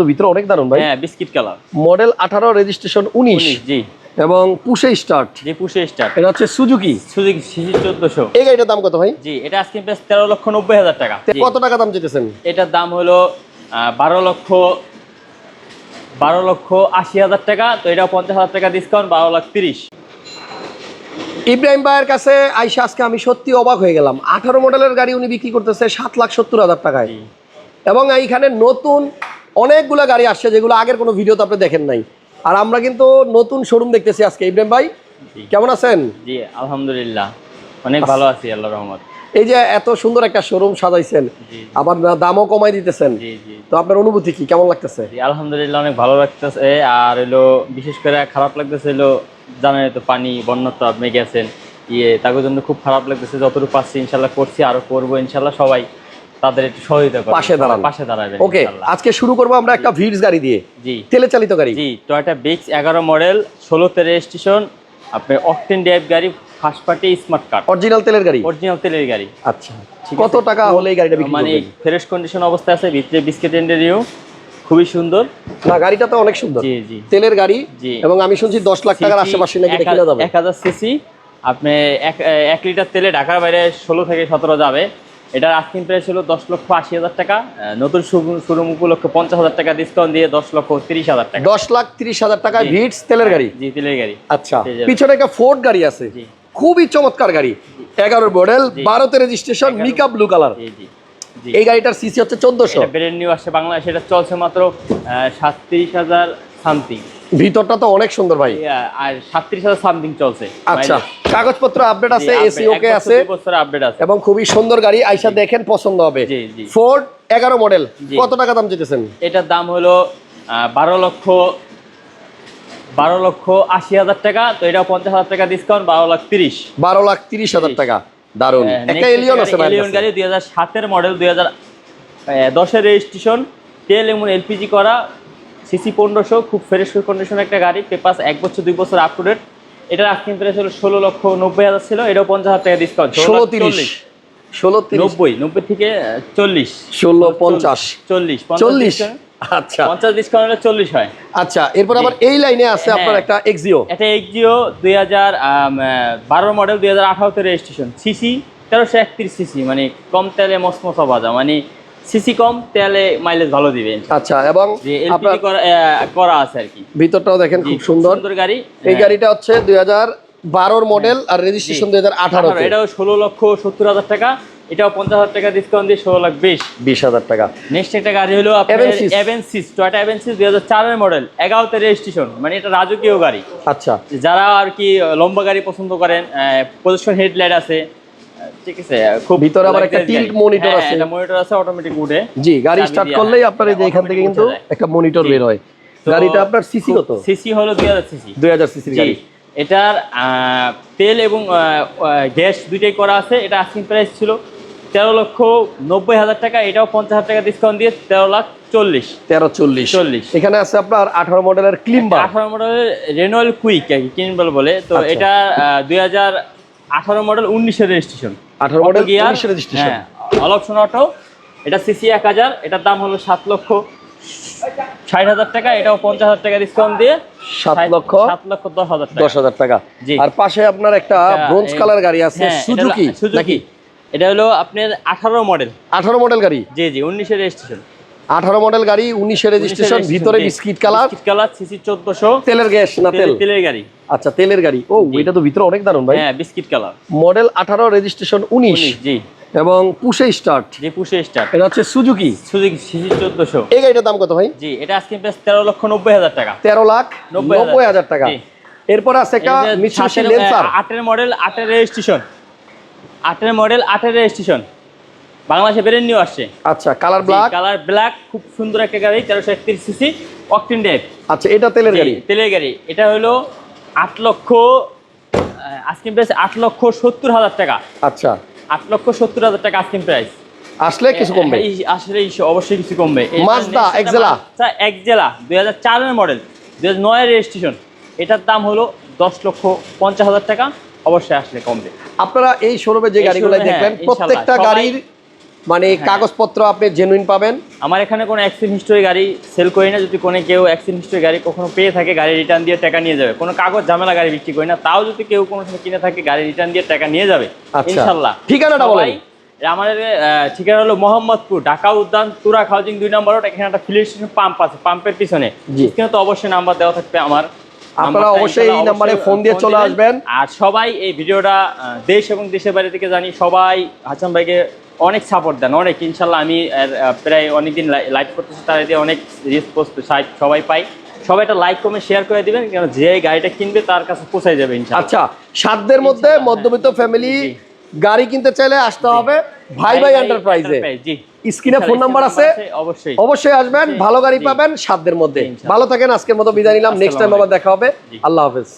তো ভিতরে অনেক দারুণ ভাই। হ্যাঁ বিস্কিট কালার। মডেল আঠারো রেজিস্ট্রেশন উনিশ জি। এবং পুষে স্টার্ট জি পুষে স্টার এটা হচ্ছে সুজুকি সুজুকি সিসি চোদ্দশো। এই গাড়িটার দাম কত ভাই? জি এটা আজকে প্রাইস তেরো লক্ষ নব্বই হাজার টাকা। কত টাকা দাম চেয়েছেন এটার দাম হলো আহ, বারো লক্ষ বারো লক্ষ আশি হাজার টাকা তো এটা পঞ্চাশ হাজার টাকা ডিসকাউন্ট বারো লাখ তিরিশ। ইব্রাহিম ভাইয়ের কাছে আইসা আজকে আমি সত্যি অবাক হয়ে গেলাম। আঠারো মডেলের গাড়ি উনি বিক্রি করতেছে সাত লাখ সত্তর হাজার টাকায়। এবং এইখানে নতুন অনেকগুলো গাড়ি আসছে যেগুলো আগের কোনো ভিডিওতে আপনি দেখেন নাই। আর আমরা কিন্তু নতুন শোরুম দেখতেছি আজকে। ইব্রাহিম ভাই কেমন আছেন? জি আলহামদুলিল্লাহ। অনেক ভালো আছি আল্লাহ রহমত। এই যে এত সুন্দর একটা শোরুম সাজাইছেন আবার দামও কমাই দিতেছেন। তো আপনার অনুভূতি কি? কেমন লাগতেছে? জি আলহামদুলিল্লাহ অনেক ভালো লাগতেছে। আর হলো বিশেষ করে খারাপ লাগতেছে হলো জানেন তো পানি বন্যা তো আপনি গেছেন ইয়ে তাদের জন্য খুব খারাপ লাগতেছে। যতটুকু পাচ্ছি ইনশাল্লাহ করছি আরও করব ইনশাল্লাহ সবাই। তাদের একটু সহযোগিতা পাশে দাঁড়ান। পাশে দাঁড়াবেন ওকে আজকে শুরু করব আমরা একটা ভিডস গাড়ি দিয়ে। জি। তেলে চালিত গাড়ি। জি টয়টা বিক্স এগারো মডেল ষোলোতে রেজিস্ট্রেশন আপনার অকটেন ড্রাইভ গাড়ি first party smart card original তেলের গাড়ি? অরিজিনাল তেলের গাড়ি। আচ্ছা। কত টাকা হলে এই গাড়িটা বিক্রি মানে ফ্রেশ কন্ডিশন অবস্থায় আছে ভিতরে বিস্কিট এন্ডেরিও খুবই সুন্দর। না গাড়িটা তো অনেক সুন্দর। জি জি। তেলের গাড়ি এবং আমি শুনছি দশ লাখ টাকার আশেপাশে নাকি কিনা যাবে। এক হাজার সিসি আপনি এক এক লিটার তেলে ঢাকার বাইরে ষোলো থেকে সতেরো যাবে। এটার আস্কিং প্রাইস হলো দশ লক্ষ আশি হাজার টাকা। নতুন শোরুম উপলক্ষে পঞ্চাশ হাজার টাকা ডিসকাউন্ট দিয়ে দশ লক্ষ তিরিশ হাজার টাকা। দশ লাখ তিরিশ হাজার টাকা জি। ভিডস তেলের গাড়ি? জি তেলের গাড়ি। আচ্ছা পিছনে একটা ফোর্ড গাড়ি আছে। খুবই চমৎকার গাড়ি। এগারো। মডেল। বারোতে রেজিস্ট্রেশন। মিকা ব্লু কালার এই গাড়িটার সিসি হচ্ছে চোদ্দশো। এটা ব্র্যান্ড নিউ আসছে বাংলাদেশে এটা চলছে মাত্র সাতত্রিশ হাজার সামথিং ভিতরটা তো অনেক সুন্দর ভাই। আর সাতত্রিশ হাজার সামথিং চলছে। আচ্ছা কাগজপত্র আপডেট আছে এসি ওকে আছে আপডেট আছে। এবং খুবই সুন্দর গাড়ি আইসা দেখেন পছন্দ হবে। ফোর্ড এগারো মডেল কত টাকা দাম চেয়েছেন এটার দাম হলো আহ, বারো লক্ষ বারো লক্ষ আশি হাজার টাকা তো এটা পঞ্চাশ হাজার টাকা ডিসকাউন্ট বারো লাখ তিরিশ। বারো লাখ তিরিশ হাজার টাকা দারুণ একটা এলিয়ন আছে এলিয়ন গাড়ি দুই হাজার সাতের মডেল দুই হাজার দশের রেজিস্ট্রেশন তেল এবং এলপিজি করা সিসি পনেরোশো খুব ফ্রেশ কন্ডিশন একটা গাড়ি পেপাস এক বছর দুই বছর আপ টু ডেট এটার আস্কিং প্রাইস হলো ষোলো লক্ষ নব্বই হাজার ছিল এটাও পঞ্চাশ হাজার টাকা ডিসকাউন্ট ষোলো তিরিশ। ষোলো নব্বই নব্বই থেকে চল্লিশ। ষোলো পঞ্চাশ। চল্লিশ চল্লিশ। আচ্ছা। পঞ্চাশ ডিসকাউন্ট হলে চল্লিশ হয়। আচ্ছা এরপর আবার এই লাইনে আছে হ্যাঁ। আপনার একটা এক্সিও এটা এক্সিও দুই হাজার বারো মডেল দুই হাজার আঠারোতে রেজিস্ট্রেশন সিসি তেরোশো একত্রিশ সিসি মানে কম তেলে মসমসা বাজা মানে সিসি কম তেলে মাইলেজ ভালো দিবে আচ্ছা এবং আপনার করা আছে আর কি। ভিতরটাও দেখেন খুব সুন্দর। সুন্দর গাড়ি। এই হ্যাঁ, গাড়িটা হচ্ছে দুই হাজার বারোর মডেল আর রেজিস্ট্রেশন দুই হাজার আঠারো এটাও ষোলো লক্ষ সত্তর হাজার টাকা। এটাও পঞ্চাশ হাজার টাকা ডিসকাউন্ট দিয়ে ষোলো লাখ বিশ। বিশ হাজার টাকা। নেক্সট একটা গাড়ি হলো এভেন্সিস টয়টা এভেন্সিস দুই হাজার চারের মডেল এগারোতে রেজিস্ট্রেশন মানে এটা রাজকীয় গাড়ি। আচ্ছা। যারা আর কি লম্বা গাড়ি পছন্দ করেন পজিশন হেডলাইট আছে ঠিক আছে খুব ভিতরে আবার একটা luxurious tilt গাড়ি। monitor আছে। একটা মনিটর আছে অটোমেটিক উঠে। জি গাড়ি স্টার্ট করলেই আপনার এই যে এখান থেকে কিন্তু একটা মনিটর বের হয়। গাড়িটা আপনার সিসি কত? সিসি হলো দুই হাজার সিসি দুই হাজার সিসির গাড়ি। এটার তেল এবং গ্যাস দুইটাই করা আছে। এটা আস্কিং প্রাইস ছিল তেরো লক্ষ নব্বই হাজার টাকা। এটাও পঞ্চাশ হাজার টাকা ডিসকাউন্ট দিয়ে তেরো লাখ চল্লিশ। তেরো চল্লিশ। চল্লিশ। এখানে আছে আপনার আঠারো মডেলের ক্লিম্বার আঠারো মডেলের রেনয়েল কুইক আর কি কিনবল বলে। তো আচ্ছা। এটা দুই হাজার আঠারো মডেল উনিশের রেজিস্ট্রেশন আঠারো মডেল গিয়ার উনিশ রেজিস্ট্রেশন হ্যাঁ অল অপশন অটো এটা সিসি এক হাজার এটার দাম হলো সাত লক্ষ। ষাট হাজার টাকা এটাও পঞ্চাশ হাজার টাকা ডিসকাউন্ট দিয়ে। সাত লক্ষ সাত লক্ষ দশ হাজার টাকা। দশ হাজার টাকা। আর পাশে আপনার একটা ব্রোঞ্জ কালার গাড়ি আছে হ্যাঁ, সুজুকি সুজুকি নাকি? এটা হলো আপনার আঠারো মডেল আঠারো মডেল গাড়ি? জি জি উনিশের রেজিস্ট্রেশন আঠারো মডেল গাড়ি উনিশে রেজিস্ট্রেশন ভিতরে বিস্কিট কালার কালার সিসি চোদ্দশো। তেলের গ্যাস না তেল তেলের গাড়ি। আচ্ছা তেলের গাড়ি। ও এটা তো ভিতরে অনেক দারুণ ভাই। হ্যাঁ বিস্কিট কালার মডেল আঠারো রেজিস্ট্রেশন উনিশ। জি। এবং পুষে স্টার্ট জি পুষে স্টার্ট এটা হচ্ছে সুজুকি সুজুকি সিসি চোদ্দশো। এই গাড়িটার দাম কত ভাই? জি এটা আজকে প্রাইস তেরো লক্ষ নব্বই হাজার টাকা। তেরো লাখ নব্বই হাজার। নব্বই হাজার টাকা। এরপর আছে একটা মিৎসুবিশি লেন্সার মডেল আটের রেজিস্ট্রেশন আটের মডেল আটের রেজিস্ট্রেশন বাংলাদেশে ব্র্যান্ড নিউ আসছে। আচ্ছা কালার ব্ল্যাক কালার ব্ল্যাক খুব সুন্দর একটা গাড়ি তেরোশো একত্রিশ সিসি অকটিন ডেপ আচ্ছা এটা তেলের গাড়ি? তেলের গাড়ি। এটা হলো আট লক্ষ আস্কিম প্রাইস আট লক্ষ সত্তর হাজার টাকা। আচ্ছা। আট লক্ষ সত্তর হাজার টাকা আস্কিম প্রাইস আসলে কিছু কমবে? আসলে অবশ্যই কিছু কমবে। Mazda Exela। এক্সেলা দুই হাজার চারের মডেল দুই হাজার নয়ের রেজিস্ট্রেশন এটার দাম হলো দশ লক্ষ পঞ্চাশ হাজার টাকা। অবশ্যই আসলে কমবে। আপনারা এই শোরুমে যে গাড়িগুলো দেখবেন হ্যাঁ, প্রত্যেকটা গাড়ির মানে হ্যাঁ। কাগজপত্র আপনি জেনুইন পাবেন? আমার এখানে কোনো অ্যাক্সিডেন্ট হিস্টোরি গাড়ি সেল করি না। যদি কোনো কেউ অ্যাক্সিডেন্ট হিস্টোরি গাড়ি কখনো পেয়ে থাকে গাড়ি রিটার্ন দিয়ে টাকা নিয়ে যাবে। কোনো কাগজ ঝামেলা গাড়ি বিক্রি করি না। তাও যদি কেউ কোনো কিনে থাকে গাড়ি রিটার্ন দিয়ে টাকা নিয়ে যাবে। আচ্ছা। ইনশাল্লাহ। ঠিকানাটা বলেন। সবাই, আমাদের ঠিকানা হলো মোহাম্মদপুর ঢাকা উদ্যান তুরাক হাউজিং দুই নম্বর এখানে একটা ফিলিং স্টেশন পাম্প আছে পাম্পের পিছনে। এখানে তো অবশ্যই নাম্বার দেওয়া থাকবে আমার। আপনারা অবশ্যই এই নাম্বারে ফোন দিয়ে চলে আসবেন। আর সবাই এই ভিডিওটা দেশ এবং দেশের বাইরে থেকে জানি সবাই হাসান ভাইকে অনেক সাপোর্ট দেন অনেক। ইনশাল্লাহ আমি প্রায় অনেকদিন লাইভ করতেছি তার দিয়ে অনেক রেসপন্স সবাই পাই। সবাই একটা লাইক কমে শেয়ার করে দিবেন কারণ যে গাড়িটা কিনবে তার কাছে পৌঁছায় যাবে আচ্ছা সাধ্যের মধ্যে মধ্যবিত্ত ফ্যামিলি গাড়ি কিনতে চাইলে আসতে হবে ভাই ভাই এন্টারপ্রাইজে জি। স্ক্রিনে ফোন নাম্বার আছে। অবশ্যই। অবশ্যই আসবেন ভালো গাড়ি পাবেন সাধ্যের মধ্যে। ভালো থাকেন আজকের মতো বিদায় নিলাম। নেক্সট টাইম আবার দেখা হবে। আল্লাহ হাফেজ।